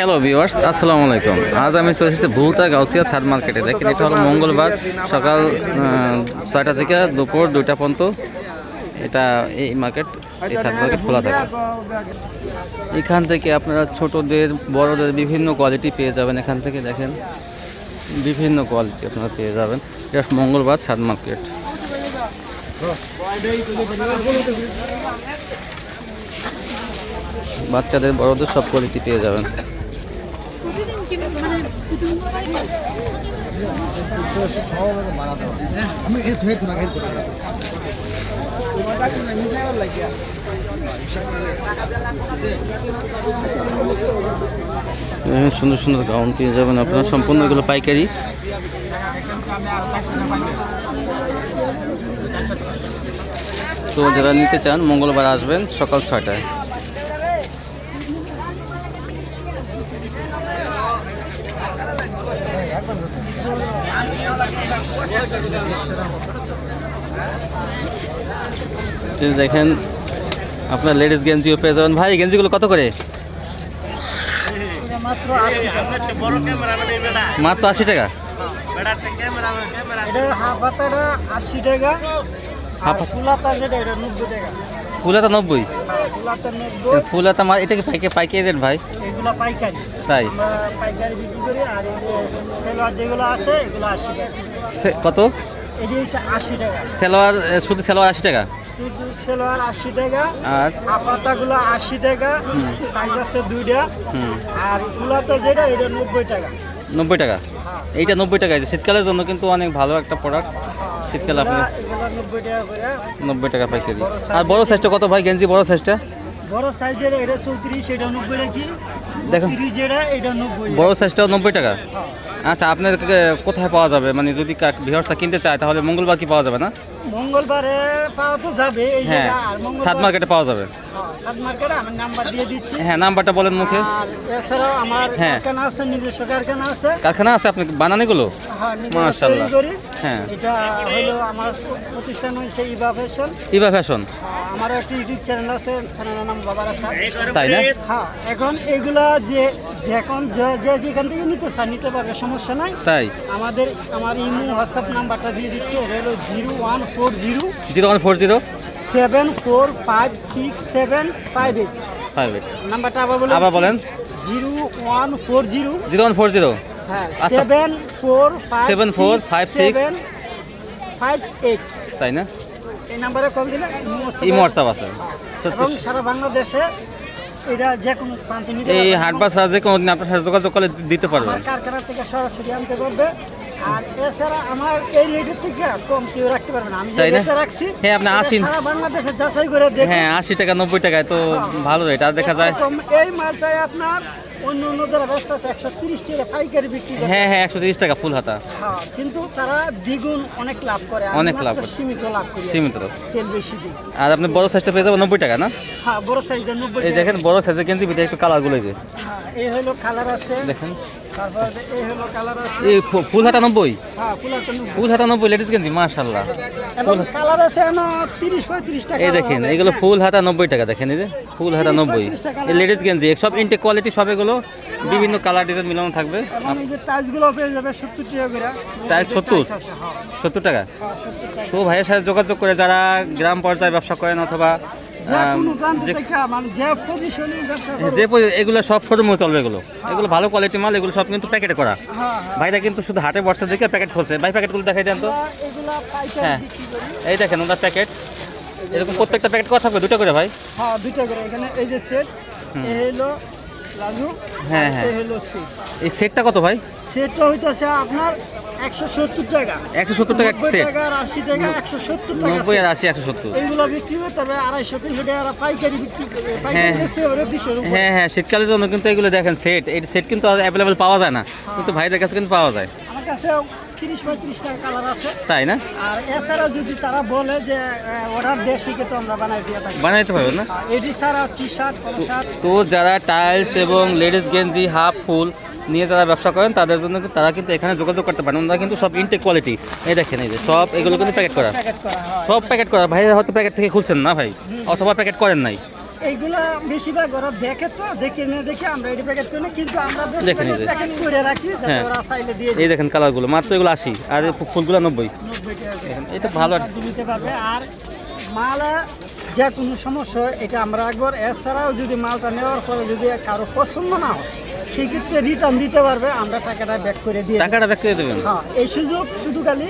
Hello viewers আসসালামু আলাইকুম। আজ আমি চলে এসেছি ভুলতা গাউসিয়া সার মার্কেটে দেখেন, এটা হলো মঙ্গলবার সকাল ছয়টা থেকে দুপুর দুইটা পর্যন্ত এটা এই মার্কেট এই সার মার্কেট খোলা থাকে। এখান থেকে আপনারা ছোটদের, বড়দের বিভিন্ন কোয়ালিটি পেয়ে যাবেন এখান থেকে, দেখেন। বিভিন্ন কোয়ালিটি আপনারা পেয়ে যাবেন। এটা মঙ্গলবার ছাদ মার্কেট বাচ্চাদের, বড়দের সব কোয়ালিটি পেয়ে যাবেন। সুন্দর সুন্দর গাউন পেয়ে যাবেন আপনারা। সম্পূর্ণ এগুলো পাইকারি। তো যারা নিতে চান, মঙ্গলবার আসবেন সকাল ছয়টায়। দেখেন আপনার লেডিস গেঞ্জিও পেয়ে যাবেন। ভাই গেঞ্জিগুলো কত করে? মাত্র আশি টাকা। হাফ আশি টাকা। ফুলাতা নব্বই। ফুলাতা নব্বই। হ্যাঁ, ফুলাতা নব্বই ফুলাতা মা এটা কি পাইকে পাইকারি রেট ভাই? তাই। কত? সেলোয়ার শুধু সেলোয়ার আশি টাকা? সেলোয়ার আশি টাকা আর? আশি টাকা সাইজ আছে দুইটা। আর ফুলাতা যেটা এটা নব্বই টাকা। নব্বই টাকা? হ্যাঁ। এইটা নব্বই টাকা। শীতকালের জন্য কিন্তু অনেক ভালো একটা প্রোডাক্ট শীতকালে আপনি? নব্বই টাকা পাইকারি। আর বড় সাইজটা কত ভাই গেঞ্জি বড় সাইজটা বড় সাইজের এটা চৌত্রিশ এটা নব্বই রাখি। দেখো। তিরিশ যেটা এটা নব্বই। বড় সাইজটাও নব্বই টাকা? হ্যাঁ। আচ্ছা আপনার কোথায় পাওয়া যাবে? মানে যদি ভিউয়ার্সটা কিনতে চায় তাহলে মঙ্গলবার কি পাওয়া যাবে না? মঙ্গলবারে পাওয়া তো যাবে এই হ্যাঁ সাত মার্কেটে পাওয়া যাবে। হ্যাঁ, সাত মার্কেটে আমি নাম্বার দিয়ে দিচ্ছি। হ্যাঁ নাম্বারটা বলেন মুখে। এছাড়াও আমার হ্যাঁ। কারখানা আছে নিজস্ব কারখানা আছে। কারখানা আছে আপনি বানানিগুলো? হ্যাঁ মাশাআল্লাহ। হ্যাঁ। এটা হলো আমার প্রতিষ্ঠান হয়েছে ইবা ফ্যাশন। ইবা ফ্যাশন। আমার একটা ইউটিউব চ্যানেল আছে চ্যানেলের নাম বাবার আশা। তাই না? হ্যাঁ এখন এগুলা যে যখন যে যেখান থেকে নিতে চায় নিতে পারবে সমস্যা নাই। তাই। আমাদের আমার ইমো হোয়াটসঅ্যাপ নাম্বারটা দিয়ে দিচ্ছি এটা হলো zero one four zero zero one four zero seven four five six seven five eight. Five eight. নাম্বারটা আবার বলে আবার বলেন। Zero one four zero. Zero one four zero. হ্যাঁ আচ্ছা। Seven four five Seven four five six seven five eight. তাই না? এই নাম্বারে কল দিলে ইমো হোয়াটসঅ্যাপ আছে। এবং সারা বাংলাদেশে এটা যে কোনো প্রান্তে এই হাট কোনো দিন আপনার সাথে যোগাযোগ করলে দিতে পারবেন। কারখানা থেকে সরাসরি আনতে পারবে। আর এছাড়া আমার এই রেটের থেকে কম কেউ রাখতে পারবে না। আমি যে রাখছি হ্যাঁ, আপনি আসেন। সারা বাংলাদেশে যাচাই করে দেখে হ্যাঁ আশি টাকা নব্বই টাকায় তো ভালো রেট। আর দেখা যায় এই মালটাই আপনার অন্য অন্য যারা ব্যস্ত আছে একশো তিরিশ টাকা পাইকারি বিক্রি করে। হ্যাঁ হ্যাঁ একশো তিরিশ টাকা ফুল হাতা। হ্যাঁ, কিন্তু তারা দ্বিগুণ অনেক লাভ করে। অনেক লাভ করে। সীমিত লাভ করি। সীমিত। সেল বেশি দিই। আর আপনি বড় সাইজটা পেয়ে যাবেন নব্বই টাকা না? হ্যাঁ বড় সাইজের নব্বই এই দেখেন বড় সাইজের গেঞ্জি ভিতরে একটু কালারগুলো এই যে। হ্যাঁ, এই হলো কালার আছে দেখেন। এই ফুল হাতা নব্বই? হ্যাঁ। ফুল হাতা নব্বই। লেডিস গেঞ্জি মাশাল্লাহ এই দেখেন এগুলো ফুল হাতা নব্বই টাকা দেখেন এই যে ফুল হাতা নব্বই। এই লেডিস গেঞ্জি সব ইনটেক কোয়ালিটি সব এগুলো বিভিন্ন কালার ডিজাইন মিলানো থাকবে। সত্তর টাকা করে। টাইলস এই যে 70? টাইলস আছে, হ্যাঁ, সত্তর হ্যাঁ, 70 টাকা। তো ভাইয়ের সাথে যোগাযোগ করে যারা গ্রাম পর্যায়ে ব্যবসা করেন অথবা যে এগুলো সব শোরুমে চলবে এগুলো। এগুলো ভালো কোয়ালিটি মাল এগুলো সব কিন্তু প্যাকেটে করা। হ্যাঁ হ্যাঁ। ভাইরা কিন্তু শুধু হাটে বর্ষা দেখে প্যাকেট খুলছে। ভাই প্যাকেটগুলো দেখাই দেন তো। হ্যাঁ। এই দেখেন ওনার প্যাকেট এরকম প্রত্যেকটা প্যাকেট কথা থাকবে? দুটো করে ভাই? হ্যাঁ দুটো করে। এখানে এই যে সেট এই হলো লাজু হ্যাঁ, হ্যাঁ। এই সেটটা কত ভাই? সেটটা হইতেছে আপনার টাকা। টাকা সেট টাকা টাকা টাকা। আর এইগুলো বিক্রি করে তবে টাকা পাইকারি বিক্রি করে হ্যাঁ, পাইকারি হ্যাঁ। হ্যাঁ হ্যাঁ শীতকালের জন্য কিন্তু এগুলো দেখেন সেট এই সেট কিন্তু অ্যাভেলেবেল পাওয়া যায় না। কিন্তু ভাইদের কাছে কিন্তু পাওয়া যায়। আমার কাছে তিরিশ পঁয়ত্রিশ টাকা কালার আছে। তাই না? আর এছাড়া যদি তারা বলে যে অর্ডার দিয়ে শিখে আমরা বানাই দিয়ে থাকি। বানাইতে না? আর এটি ছাড়া টি শার্ট। তো যারা টাইলস এবং লেডিস গেঞ্জি হাফ ফুল নিয়ে যারা ব্যবসা করেন তাদের জন্য তারা কিন্তু এখানে যোগাযোগ করতে পারেন। ওনারা কিন্তু সব ইনটেক কোয়ালিটি এই দেখেন এই যে সব এগুলো কিন্তু প্যাকেট করা। সব প্যাকেট করা। ভাই হয়তো প্যাকেট থেকে খুলছেন না ভাই? অথবা প্যাকেট করেন নাই? এইগুলা বেশিরভাগ ওরা দেখে তো দেখে নিয়ে দেখে আমরা এটি প্যাকেট করি। কিন্তু আমরা দেখে নিয়ে প্যাকেট করে রাখি যাতে হ্যাঁ। ওরা চাইলে দিয়ে এই দেখেন কালারগুলো মাত্র এগুলো আশি। আর এই ফুলগুলো এটা ভালো আর- আপনারা দিতে পারবে। আর মালা যে কোনো সমস্যা এটা আমরা একবার এছাড়াও যদি মালটা নেওয়ার পরে যদি কারও পছন্দ না হয় সেক্ষেত্রে রিটার্ন দিতে পারবে আমরা টাকাটা ব্যাক করে দিয়ে টাকাটা ব্যাক করে দেবেন? হ্যাঁ এই সুযোগ শুধু খালি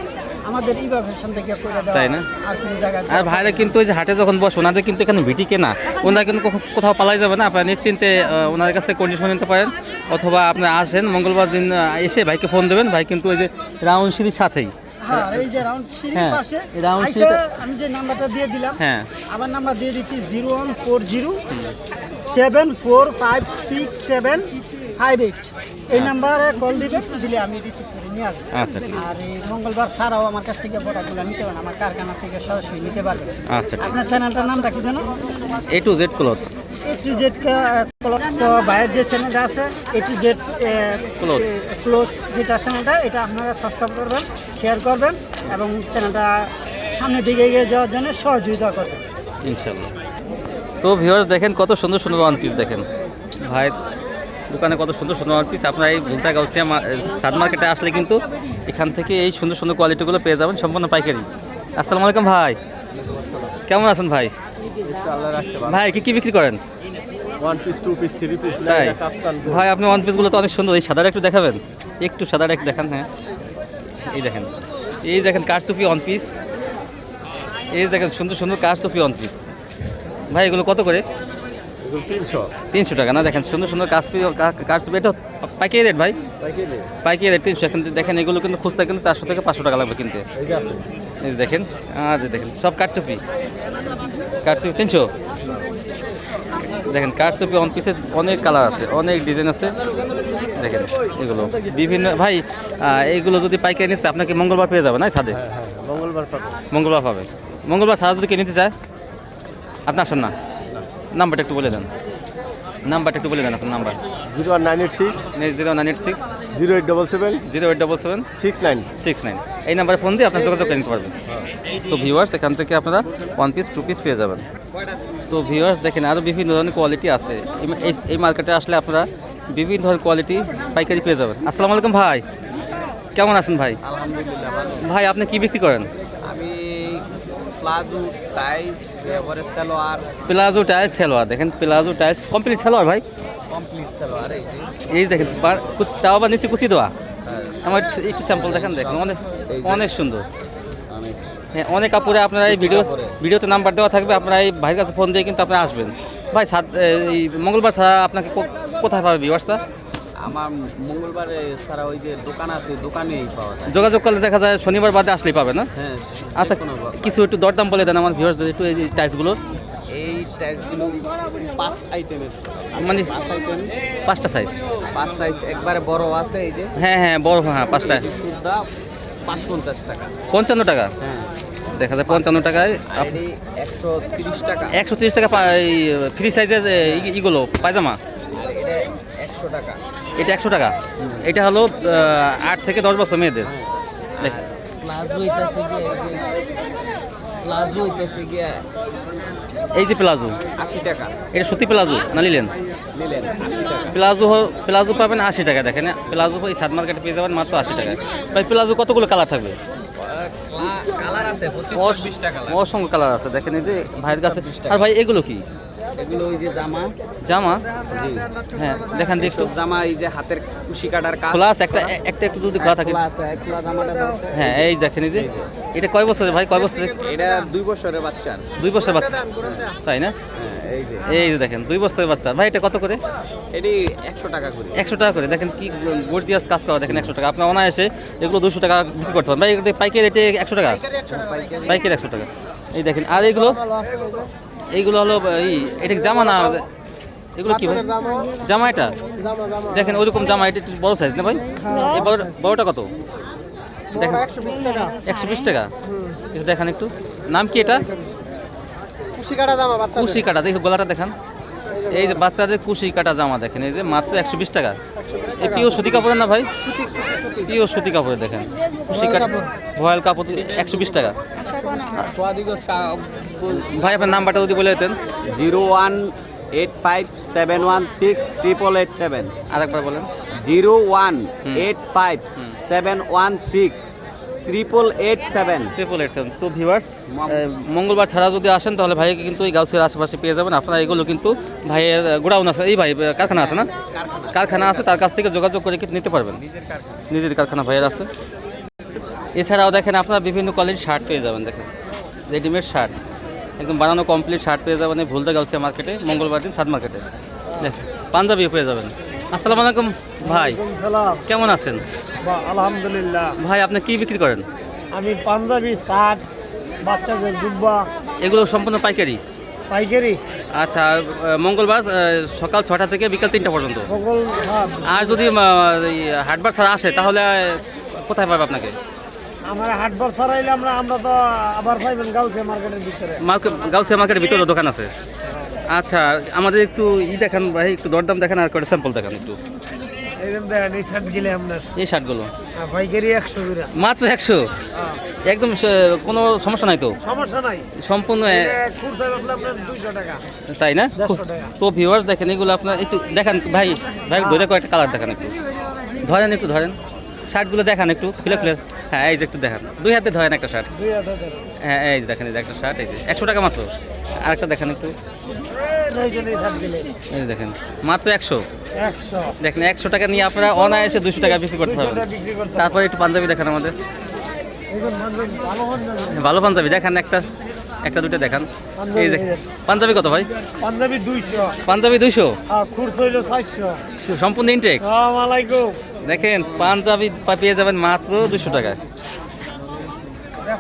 আমাদের ইবা ফ্যাশন থেকে করে দেওয়া তাই না? আর কোনো জায়গায় আর ভাইরা কিন্তু ওই যে হাটে যখন বসে ওনাদের কিন্তু এখানে ভিটি কেনা। ওনারা কিন্তু কোথাও পালাই যাবে না আপনারা নিশ্চিন্তে ওনার কাছে কন্ডিশন নিতে পারেন। অথবা আপনি আসেন মঙ্গলবার দিন এসে ভাইকে ফোন দেবেন। ভাই কিন্তু ওই যে রাউন্ড সিঁড়ির সাথেই। হ্যাঁ এই যে রাউন্ড সিঁড়ির হ্যাঁ, পাশে আমি যে নাম্বারটা দিয়ে দিলাম হ্যাঁ। আমার নাম্বার দিয়ে দিচ্ছি zero one four zero seven four five six seven five eight এই নাম্বারে কল দিবেন দিলে আমি রিসিভ করে নিয়ে আসব। আচ্ছা আর এই মঙ্গলবার ছাড়াও আমার কাছ থেকে প্রোডাক্টগুলো নিতে পারেন আমার কারখানা থেকে সরাসরি নিতে পারবেন আচ্ছা আপনার চ্যানেলটার নামটা কি জানো? A to Z cloth A to Z তো বাইরের যে চ্যানেলটা আছে A to Z Close. Close যেটা চ্যানেলটা এটা আপনারা সাবস্ক্রাইব করবেন শেয়ার করবেন এবং চ্যানেলটা সামনের দিকে এগিয়ে যাওয়ার জন্য সহযোগিতা করবেন। ইনশাল্লাহ। তো ভিউয়ার্স দেখেন কত সুন্দর সুন্দর ওয়ান পিস দেখেন। ভাই দোকানে কত সুন্দর সুন্দর ওয়ান পিস আপনারা এই ভুলতা গাউসিয়া সাদ মার্কেটে আসলে কিন্তু এখান থেকে এই সুন্দর সুন্দর কোয়ালিটিগুলো পেয়ে যাবেন সম্পূর্ণ পাইকারি। আসসালামু আলাইকুম ভাই। কেমন আছেন ভাই? ভাই কি কি বিক্রি করেন? One piece two piece three piece তাই। ভাই আপনি ওয়ান পিসগুলো তো অনেক সুন্দর। এই সাদাটা একটু দেখাবেন? একটু সাদাটা একটু দেখান হ্যাঁ। এই দেখেন। এই দেখেন কারচুপি ওয়ান পিস এই দেখেন সুন্দর সুন্দর কারচুপি ওয়ান পিস ভাই এগুলো কত করে? তিনশো। টাকা না দেখেন সুন্দর সুন্দর কাজ কারচুপি এটা পাইকারি রেট ভাই? পাইকারি রেট। তিনশো এখন দেখেন এগুলো কিন্তু খুচরা কিন্তু চারশো থেকে পাঁচশো টাকা লাগবে কিনতে। এই দেখেন আর দেখেন সব কারচুপি। কারচুপি তিনশো। দেখেন কারচুপি অন পিসে অনেক কালার আছে অনেক ডিজাইন আছে। দেখেন এগুলো বিভিন্ন ভাই এইগুলো যদি পাইকারি নিচ্ছে আপনাকে মঙ্গলবার পেয়ে যাবে না ছাদে? হ্যাঁ মঙ্গলবার মঙ্গলবার পাবে মঙ্গলবার ছাদা যদি কে নিতে চায় আপনি আসেন না। নাম্বারটা একটু বলে দেন। নাম্বারটা একটু বলে দেন আপনার number. Zero one nine eight six. Zero nine eight six. Zero eight double seven. Zero eight double seven. Six nine. Six nine. এই নাম্বারে ফোন দিয়ে আপনার যোগাযোগ করে নিতে পারবেন। তো ভিউয়ার্স এখান থেকে আপনারা ওয়ান পিস টু পিস পেয়ে যাবেন। তো ভিউয়ার্স দেখেন আরও বিভিন্ন ধরনের কোয়ালিটি আছে। এই- এই এই মার্কেটে আসলে আপনারা বিভিন্ন ধরনের কোয়ালিটি পাইকারি পেয়ে যাবেন। আসসালামু আলাইকুম ভাই। কেমন আছেন ভাই? ভাই আপনি কি বিক্রি করেন? আমি palazzo ties palazzo tiles salwar দেখেন প্লাজো টাইলস কমপ্লিট সেলোয়ার ভাই। কমপ্লিট সালোয়ার এই দেখেন কুচ- তাও আবার নিচে কুচি দেওয়া। আমার একটু স্যাম্পল দেখেন দেখেন অনেক অনেক সুন্দর। হ্যাঁ অনেক কাপড়ে আপনারা এই ভিডিও ভিডিওতে নাম্বার দেওয়া থাকবে আপনারা এই ভাইয়ের কাছে ফোন দিয়ে কিন্তু আপনারা আসবেন। ভাই সাত এই মঙ্গলবার ছাড়া আপনাকে কোথায় পাবে ভিউয়ার্সটা আমার মঙ্গলবারে সারা ওই যে দোকান আছে দোকানেই পাওয়া যায়। যোগাযোগ করলে দেখা যায় শনিবার বাদে আসলেই পাবে না? হ্যাঁ আচ্ছা কোনো কিছু একটু দরদাম বলে দেন আমার ভিউয়ার্স একটু এই টাইসগুলো এই ট্যাক্সগুলো পাঁচ আইটেমের মানে পাঁচটা সাইজ পাঁচ সাইজ একবারে বড় আছে এই যে। হ্যাঁ হ্যাঁ বড় হ্যাঁ পাঁচটা। পঞ্চাশ টাকা। পঞ্চান্ন টাকা? হ্যাঁ। দেখা যায় পঞ্চান্ন টাকায় একশো তিরিশ টাকা। একশো তিরিশ টাকা ফ্রি সাইজের ইগুলো পায়জামা? একশো টাকা। এটা একশো টাকা। এটা হলো আট থেকে দশ বছর মেয়েদের। এই যে প্লাজো টাকা। এটা সত্যি প্লাজো না নিলেন? প্লাজো প্লাজো পাবেন আশি টাকা দেখেন প্লাজো এই সাত মার্কেটে পেয়ে যাবেন মাত্র আশি টাকা। ভাই প্লাজো কতগুলো কালার থাকবে। অসংখ্য কালার আছে দেখেন এই যে ভাইয়ের কাছে 26 টাকা। আর ভাই এগুলো কি? এগুলো ওই যে জামা। জামা? হ্যাঁ দেখেন দেখো। সব জামা এই যে হাতের কুশি কাটার কাজ। প্লাস একটা একটা একটু যদি খোলা থাকে। খোলা আছে খোলা জামাটা হ্যাঁ এই দেখেন এই যে। এটা কয় বছরের ভাই? কয় বছরের? এটা দুই বছরের বাচ্চার। দুই বছরের বাচ্চা। তাই না? হ্যাঁ এই যে। দেখেন দুই বছরের বাচ্চা। ভাই এটা কত করে? এটি একশো টাকা করে। একশো টাকা করে। দেখেন কি গর্জিয়াস কাজ করা দেখেন একশো টাকা। আপনার অনায়াসে এগুলো দুশো টাকা বিক্রি করতে পারেন ভাই এগুলো পাইকারি রেটে একশো টাকা? পাইকারি পাইকারি একশো টাকা। এই দেখেন আর এইগুলো এইগুলো হলো এই এটা জামা না এগুলো কি ভাই? জামা এটা? দেখেন ওইরকম জামা এটা একটু বড় সাইজ না ভাই? এই বড় বড়টা কত? দেখেন একশো বিশ টাকা। একটু দেখান একটু। নাম কি এটা? কুশি কাটা জামা বাচ্চা কুশি কাটা দেখি গলাটা দেখান। এই যে বাচ্চাদের কুশি কাটা জামা দেখেন এই যে মাত্র একশো বিশ টাকা। পিওর সুতি কাপড়ের না ভাই? পিও সুতি কাপড়ে দেখেন। ভয়াল ভয়েল কাপড় একশো বিশ টাকা। ভাই আপনার নাম্বারটা যদি বলে দিতেন। Zero one eight five seven one six triple eight seven. আরেকবার বলেন। Zero one eight five seven one six triple eight seven triple eight seven তো ভিউয়ার্স মঙ্গলবার ছাড়া যদি আসেন তাহলে ভাইকে কিন্তু এই গাউসের আশেপাশে পেয়ে যাবেন। আপনারা এগুলো কিন্তু ভাইয়ের গোডাউন আছে। এই ভাই কারখানা আছে না? কারখানা। আছে তার কাছ থেকে যোগাযোগ করে কিন্তু নিতে পারবেন। নিজের কারখানা। ভাইয়ের আছে। এছাড়াও দেখেন আপনারা বিভিন্ন কোয়ালিটির শার্ট পেয়ে যাবেন দেখেন। রেডিমেড শার্ট একদম বানানো কমপ্লিট শার্ট পেয়ে যাবেন এই ভুলদা গাউসিয়া মার্কেটে মঙ্গলবার দিন সাত মার্কেটে দেখেন পাঞ্জাবিও পেয়ে যাবেন। আসসালামু আলাইকুম ভাই। কেমন আছেন? আলহামদুলিল্লাহ। ভাই আপনি কি বিক্রি করেন? আমি পাঞ্জাবি শার্ট বাচ্চাদের দুব্বা এগুলো সম্পূর্ণ পাইকারি? পাইকারি। আচ্ছা আর, মঙ্গলবার সকাল ছটা থেকে বিকাল তিনটা পর্যন্ত? আর যদি হাটবার ছাড়া আসে তাহলে কোথায় পাবে আপনাকে? আমার হাটবার ছাড়াইলে আমরা আমরা তো আবার পাইবেন গাউসে মার্কেটের ভিতরে। মার্কেট গাউসিয়া মার্কেটের ভিতরে দোকান আছে। আচ্ছা আমাদের একটু ই দেখান ভাই একটু দরদাম দেখান আর কটা স্যাম্পল দেখান একটু। এই শার্টগুলো মাত্র একশো? একদম কোনো সমস্যা নাই তো? সমস্যা নাই। সম্পূর্ণ তাই না। তো ভিউয়ার্স দেখেন এগুলো আপনার একটু দেখান ভাই ভাই ধরে কয়েকটা কালার দেখান একটু। ধরেন একটু ধরেন। শার্টগুলো দেখান একটু খুলে খুলে। হ্যাঁ এই যে একটু দেখান। দুই হাতে ধরেন একটা শার্ট হ্যাঁ এই যে দেখেন এই যে একটা শার্ট এই যে। একশো টাকা মাত্র। আরেকটা দেখেন একটু। এই দেখেন মাত্র একশো। দেখেন একশো টাকা নিয়ে আপনারা অনায়াসে দুশো টাকা বিক্রি করতে করতে তারপরে একটু পাঞ্জাবি দেখেন আমাদের। ভালো পাঞ্জাবি। দেখান একটা। একটা দুটো দেখান। এই যে পাঞ্জাবি কত ভাই? পাঞ্জাবি দুইশো। পাঞ্জাবি দুইশো? আর সম্পূর্ণ ইনটেক দেখেন পাঞ্জাবি পেয়ে যাবেন মাত্র দুশো টাকায়।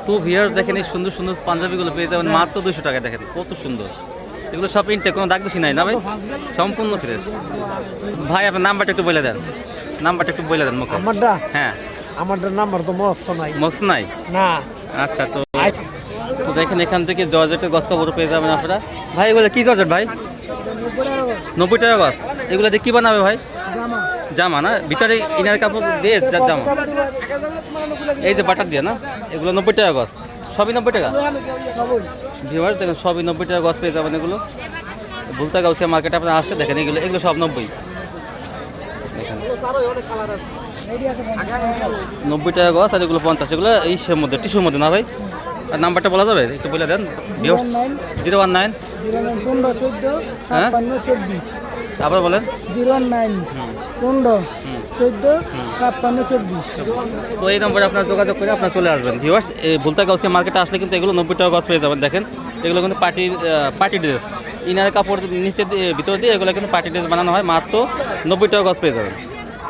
তো ভিউয়ার্স দেখেন এই সুন্দর সুন্দর পাঞ্জাবিগুলো পেয়ে যাবেন মাত্র দুশো টাকায়। দেখেন কত সুন্দর। এগুলো সব ইনটেক কোনো দাগ দোষী নাই না ভাই? সম্পূর্ণ ফ্রেশ ভাই আপনার নাম্বারটা একটু বলে দেন। নাম্বারটা একটু বলে দেন মুখে। আমারটা? হ্যাঁ। আমারটার নাম্বার তো মস্ত নাই। মক্স নাই? না। আচ্ছা তো তো দেখেন এখান থেকে জর্জেটের গছ কাপড় পেয়ে যাবেন আপনারা। ভাই এগুলো কি জর্জেট ভাই? নব্বই টাকা গছ। এগুলো দিয়ে কী বানাবে ভাই? জামা না? ভিতরে ইনার কাপড় দিয়ে জামা। এই যে বাটার দিয়ে না? এগুলো নব্বই টাকা গছ সবই নব্বই টাকা? ভিউয়ার্স দেখেন, সবই নব্বই টাকা গছ পেয়ে যাবেন এগুলো। ভুলতা গাউসিয়া মার্কেটে আপনার আসছে দেখেন, এগুলো এগুলো সব নব্বই। নব্বই টাকা গছ আর এগুলো পঞ্চাশ। এগুলো এই মধ্যে, টিস্যুর মধ্যে না ভাই? আর নাম্বারটা বলা যাবে? একটু বলে দেন। জিরো ওয়ান নাইন পনেরো চোদ্দ ছাপ্পান্ন চব্বিশ। আবার বলেন। জিরো নাইন পনেরো চোদ্দ ছাপ্পান্ন চব্বিশ। তো এই নম্বরে আপনার যোগাযোগ করে আপনার চলে আসবেন। ভিউয়ার্স এই ভুলতা গাউসিয়া মার্কেটে আসলে কিন্তু এগুলো নব্বই টাকা গছ পেয়ে যাবেন। দেখেন এগুলো কিন্তু পার্টি পার্টি ড্রেস ইনার কাপড় নিচে ভিতর দিয়ে এগুলো কিন্তু পার্টি ড্রেস বানানো হয়। মাত্র নব্বই টাকা গছ পেয়ে যাবেন।